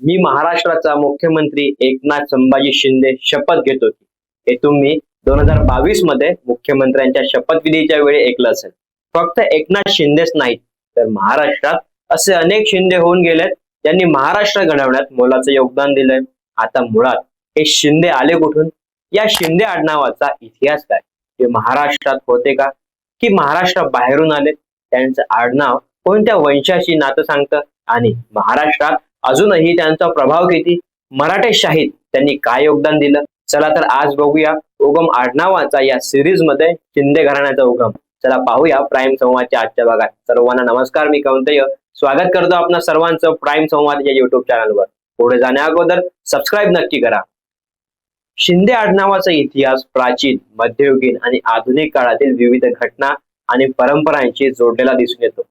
मी महाराष्ट्राचा मुख्यमंत्री एकनाथ संभाजी शिंदे शपथ घेतो हे तुम्ही दोन हजार बावीसमध्ये मुख्यमंत्र्यांच्या शपथविधीच्या वेळी ऐकलं असेल. फक्त एकनाथ शिंदेच नाहीत तर महाराष्ट्रात असे अनेक शिंदे होऊन गेलेत ज्यांनी महाराष्ट्र घडवण्यात मोलाचं योगदान दिलंय. आता मुळात हे शिंदे आले कुठून? या शिंदे आडनावाचा इतिहास काय? ते महाराष्ट्रात होते का? की महाराष्ट्र बाहेरून आले? त्यांचं आडनाव कोणत्या वंशाशी नातं सांगतं? आणि महाराष्ट्रात अजूनही त्यांचा प्रभाव किती? मराठेशाहीत त्यांनी काय योगदान दिलं? चला तर आज बघूया उगम आडनावाचा या सिरीजमध्ये शिंदे घराण्याचा उगम. चला पाहूया प्राईम संवादच्या आजच्या भागात. सर्वांना नमस्कार मी कौंतय स्वागत करतो आपणा सर्वांचं प्राईम संवाद या युट्यूब चॅनलवर पुढे जाण्या अगोदर सबस्क्राईब नक्की करा. शिंदे आडनावाचा इतिहास प्राचीन मध्ययुगीन आणि आधुनिक काळातील विविध घटना आणि परंपरांशी जोडलेला दिसून येतो.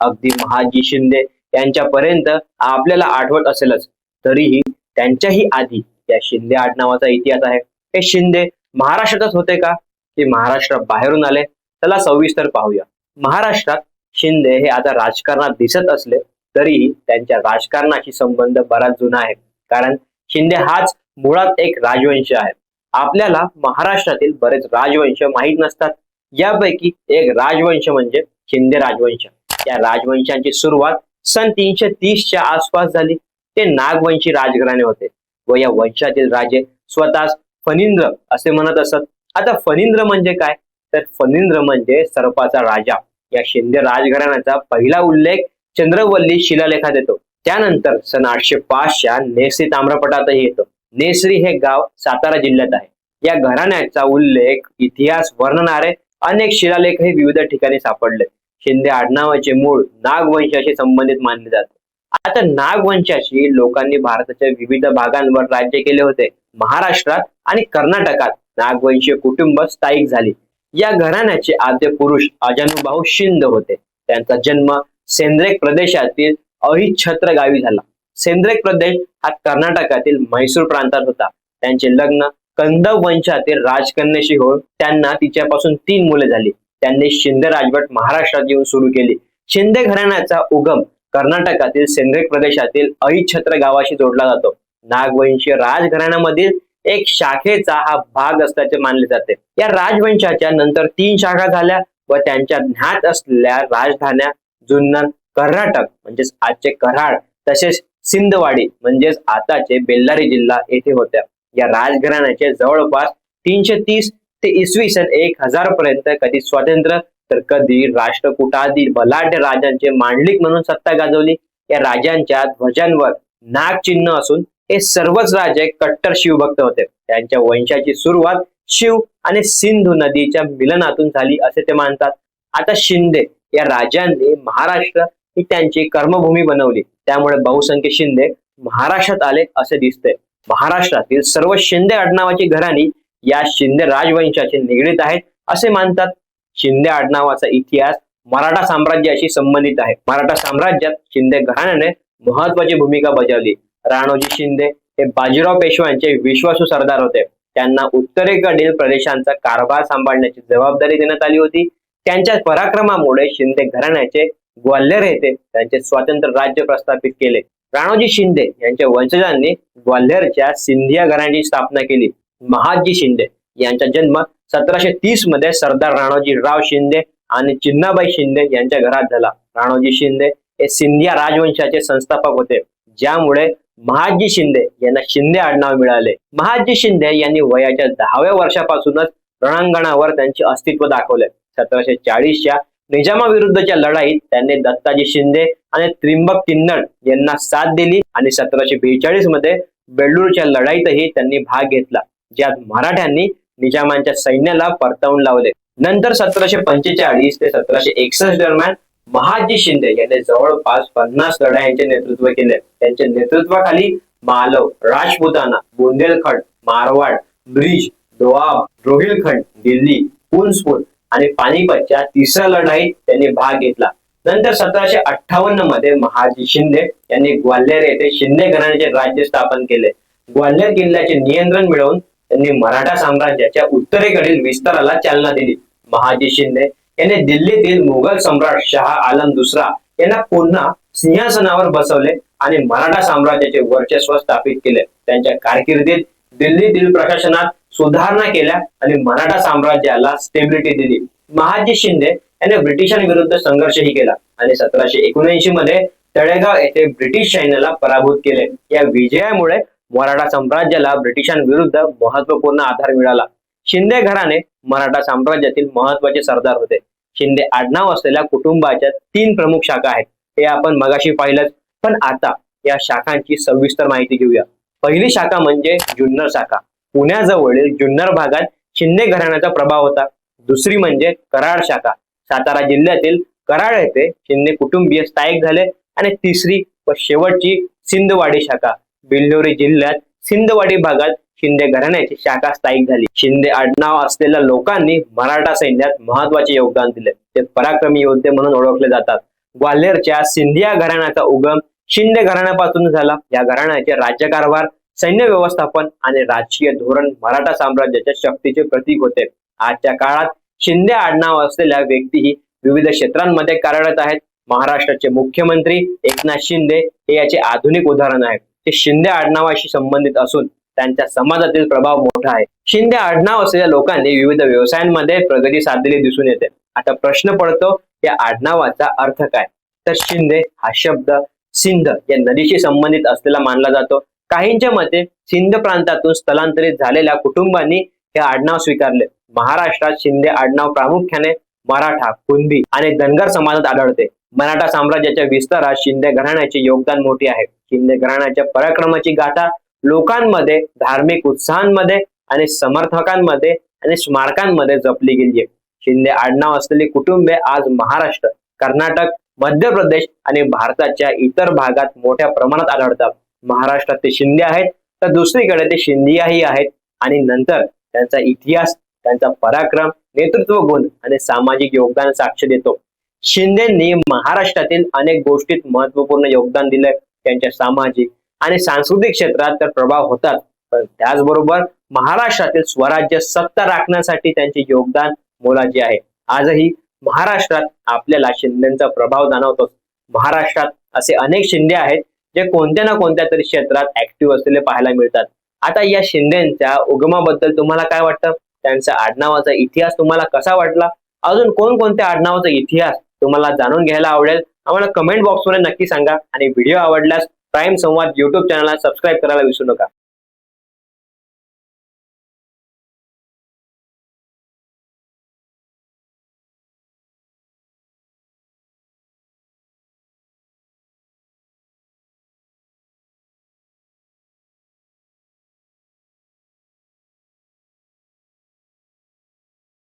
अगदी महाजी शिंदे त्यांच्यापर्यंत आपल्याला आठवत असेलच. तरीही त्यांच्याही आधी या शिंदे आडनावाचा इतिहास आहे. हे शिंदे महाराष्ट्रातच होते का? ते महाराष्ट्र बाहेरून आले. त्याला सविस्तर पाहूया. महाराष्ट्रात शिंदे हे आता राजकारणात दिसत असले तरीही त्यांच्या राजकारणाशी संबंध बराच जुना आहे. कारण शिंदे हाच मुळात एक राजवंश आहे. आपल्याला महाराष्ट्रातील बरेच राजवंश माहीत नसतात. यापैकी एक राजवंश म्हणजे शिंदे राजवंश. या राजवंशांची सुरुवात सन तीनशे तीसच्या आसपास झाली. ते नागवंशी राजघराणे होते. व या वंशातील राजे स्वतःच फनिंद्र असे म्हणत असत. आता फनिंद्र म्हणजे काय? तर फनिंद्र म्हणजे सर्पाचा राजा. या शिंदे राजघराण्याचा पहिला उल्लेख चंद्रवल्ली शिलालेखात येतो. त्यानंतर सन आठशे पाचच्या नेसरी ताम्रपटातही येतो. नेसरी हे गाव सातारा जिल्ह्यात आहे. या घराण्याचा उल्लेख इतिहास वर्णनारे अनेक शिलालेखही विविध ठिकाणी सापडले. शिंदे आडनावाचे मूळ नागवंशाशी संबंधित मानले जाते. आता नागवंशाशी लोकांनी भारताच्या विविध भागांवर राज्य केले होते. महाराष्ट्रात आणि कर्नाटकात नागवंशीय कुटुंब स्थायिक झाली. या घराण्याचे आद्य पुरुष अजानुभाऊ शिंद होते. त्यांचा जन्म सेंद्रेक प्रदेशातील अहिच्छत्र गावी झाला. सेंद्रेक प्रदेश हा कर्नाटकातील म्हैसूर प्रांतात होता. त्यांचे लग्न कंदव वंशातील राजकन्याशी होऊन त्यांना तिच्यापासून तीन मुले झाली. त्यांनी शिंदे राजवट महाराष्ट्रात येऊन सुरू केली. शिंदे घराण्याचा उगम कर्नाटकातील सिंधे प्रदेशातील अहिछत्र गावाशी जोडला जातो. नागवंशीय राजघराण्यामधील एक शाखेचा हा भाग असल्याचे मानले जाते. या राजवंशाच्या नंतर तीन शाखा झाल्या व त्यांच्या ज्ञात असलेल्या राजधान्या जुन्नर कर्नाटक म्हणजेच आजचे कराड तसेच सिंधवाडी म्हणजेच आताचे बेल्लारी जिल्हा येथे होत्या. या राजघराण्याचे जवळपास तीनशे तीस ते इसवी सन एक हजार पर्यंत कधी स्वातंत्र्य तर कधी राष्ट्रकुटादी बलाढ्य राजांचे मांडलिक म्हणून सत्ता गाजवली. या राजांच्या ध्वजांवर नाग चिन्ह असून हे सर्वच राजे कट्टर शिवभक्त होते. त्यांच्या वंशाची सुरुवात शिव आणि सिंधू नदीच्या मिलनातून झाली असे ते मानतात. आता शिंदे या राजांनी महाराष्ट्र ही त्यांची कर्मभूमी बनवली. त्यामुळे बहुसंख्य शिंदे महाराष्ट्रात आले असे दिसते. महाराष्ट्रातील सर्व शिंदे आडनावाची घराणी या शिंदे राजवंशाचे निगडीत आहेत असे मानतात शिंदे आडनावाचा इतिहास मराठा साम्राज्याशी संबंधित आहे. मराठा साम्राज्यात शिंदे घराण्याने महत्वाची भूमिका बजावली. राणोजी शिंदे हे बाजीराव पेशव्यांचे विश्वासू सरदार होते. त्यांना उत्तरेकडील प्रदेशांचा कारभार सांभाळण्याची जबाबदारी देण्यात आली होती. त्यांच्या पराक्रमामुळे शिंदे घराण्याचे ग्वाल्हेर येथे त्यांचे स्वतंत्र राज्य प्रस्थापित केले. राणोजी शिंदे यांच्या वंशजांनी ग्वाल्हेरच्या सिंधिया घराण्याची स्थापना केली. महाजी शिंदे यांचा जन्म सतराशे तीसमध्ये सरदार राणोजीराव शिंदे आणि चिन्नाबाई शिंदे यांच्या घरात झाला. राणोजी शिंदे हे सिंधिया राजवंशाचे संस्थापक होते. ज्यामुळे महाजी शिंदे यांना शिंदे आडनाव मिळाले. महाजी शिंदे यांनी वयाच्या दहाव्या वर्षापासूनच रणांगणावर त्यांचे अस्तित्व दाखवले. सतराशे चाळीसच्या निजामाविरुद्धच्या लढाईत त्यांनी दत्ताजी शिंदे आणि त्रिंबक किन्नड यांना साथ दिली आणि सतराशे बेचाळीसमध्ये बेल्लूरच्या लढाईतही त्यांनी भाग घेतला. ज्यात मराठ्यांनी निजामांच्या सैन्याला परतवून लावले. नंतर सतराशे पंचेचाळीस ते सतराशे एकसष्ट दरम्यान महाजी शिंदे यांनी जवळपास पन्नास लढायांचे नेतृत्व केले. त्यांच्या नेतृत्वाखाली मालव राजपुताना बुंदेलखंड मारवाड ब्रिज दोआब रोहिलखंड दिल्ली पुनस्पूर आणि पानिपतच्या तिसऱ्या लढाईत त्यांनी भाग घेतला. नंतर सतराशे अठ्ठावन्नमध्ये महाजी शिंदे यांनी ग्वाल्हेर येथे शिंदे घराण्याचे राज्य स्थापन केले. ग्वाल्हेर किल्ल्याचे नियंत्रण मिळवून त्यांनी मराठा साम्राज्याच्या उत्तरेकडील विस्ताराला चालना दिली. महाजी शिंदे यांनी दिल्लीतील मुघल सम्राट शहा आलम दुसरा यांना पुन्हा सिंहासनावर बसवले आणि मराठा साम्राज्याचे वर्चस्व स्थापित केले. त्यांच्या कारकिर्दीत दिल्लीतील प्रशासनात सुधारणा केल्या आणि मराठा साम्राज्याला स्टेबिलिटी दिली. महाजी शिंदे याने ब्रिटिशांविरुद्ध संघर्षही केला आणि सतराशे एकोणऐंशी मध्ये तळेगाव येथे ब्रिटिश सैन्याला पराभूत केले. या विजयामुळे मराठा साम्राज्याला ब्रिटिशांविरुद्ध महत्त्वपूर्ण आधार मिळाला. शिंदे घराणे मराठा साम्राज्यातील महत्त्वाचे सरदार होते. शिंदे आडनाव असलेल्या कुटुंबाच्या तीन प्रमुख शाखा आहेत. हे आपण मगाशी पाहिलंच. पण आता या शाखांची सविस्तर माहिती घेऊया. पहिली शाखा म्हणजे जुन्नर शाखा. पुण्याजवळील जुन्नर भागात शिंदे घराण्याचा प्रभाव होता. दुसरी म्हणजे कराड शाखा. सातारा जिल्ह्यातील कराड येथे शिंदे कुटुंबीय स्थायिक झाले आणि तिसरी व शेवटची सिंधवाडी शाखा. बिल्लोरी जिल्ह्यात सिंधवाडी भागात शिंदे घराण्याची शाखा स्थायिक झाली. शिंदे आडनाव असलेल्या लोकांनी मराठा सैन्यात महत्त्वाचे योगदान दिले. ते पराक्रमी योद्धे म्हणून ओळखले जातात. ग्वाल्हेरच्या सिंधिया घराण्याचा उगम शिंदे घराण्यापासून झाला. या घराण्याचे राज्यकारभार सैन्य व्यवस्थापन आणि राजकीय धोरण मराठा साम्राज्याच्या शक्तीचे प्रतीक होते. आजच्या काळात शिंदे आडनाव असलेल्या व्यक्तीही विविध क्षेत्रांमध्ये कार्यरत आहेत. महाराष्ट्राचे मुख्यमंत्री एकनाथ शिंदे हे याचे आधुनिक उदाहरण आहे हे शिंदे आडनावाशी संबंधित असून त्यांच्या समाजातील प्रभाव मोठा आहे. शिंदे आडनाव असलेल्या लोकांनी विविध व्यवसायांमध्ये प्रगती साधलेली दिसून येते. आता प्रश्न पडतो या आडनावाचा अर्थ काय? तर शिंदे हा शब्द सिंध या नदीशी संबंधित असलेला मानला जातो. काहींच्या मते सिंध प्रांतातून स्थलांतरित झालेल्या कुटुंबांनी हे आडनाव स्वीकारले. महाराष्ट्रात शिंदे आडनाव प्रामुख्याने मराठा कुंभी आणि धनगर समाजात आढळते. मराठा साम्राज्याच्या विस्तारात शिंदे घराण्याचे योगदान मोठे आहे. शिंदे घराण्याच्या पराक्रमाची गाथा लोकांमध्ये धार्मिक उत्साहांमध्ये आणि समर्थकांमध्ये आणि स्मारकांमध्ये जपली गेली आहे. शिंदे आडनाव असलेली कुटुंबे आज महाराष्ट्र कर्नाटक मध्य प्रदेश आणि भारताच्या इतर भागात मोठ्या प्रमाणात आढळतात. महाराष्ट्रात ते शिंदे आहेत तर दुसरीकडे ते शिंदियाही आहेत आणि नंतर त्यांचा इतिहास त्यांचा पराक्रम नेतृत्व गुण आणि सामाजिक योगदान साक्ष देतो. शिंदेंनी महाराष्ट्रातील अनेक गोष्टीत महत्त्वपूर्ण योगदान दिलंय. त्यांच्या सामाजिक आणि सांस्कृतिक क्षेत्रात तर प्रभाव होतात. पण त्याचबरोबर महाराष्ट्रातील स्वराज्य सत्ता राखण्यासाठी त्यांचे योगदान मोलाचे आहे. आजही महाराष्ट्रात आपल्याला शिंदेचा प्रभाव जाणवतो महाराष्ट्रात असे अनेक शिंदे आहेत जे कोणत्या ना कोणत्या तरी क्षेत्रात ऍक्टिव्ह असलेले पाहायला मिळतात. आता या शिंदेच्या उगमाबद्दल तुम्हाला काय वाटतं? त्यांचा आडनावाचा इतिहास तुम्हाला कसा वाटला? अजून कोणकोणत्या आडनावाचा इतिहास तुम्हाला जाणून घ्यायला आवडेल. आम्हाला कमेंट बॉक्समध्ये नक्की सांगा. आणि व्हिडिओ आवडल्यास प्राईम संवाद युट्यूब चॅनलला सबस्क्राईब करायला विसरू नका.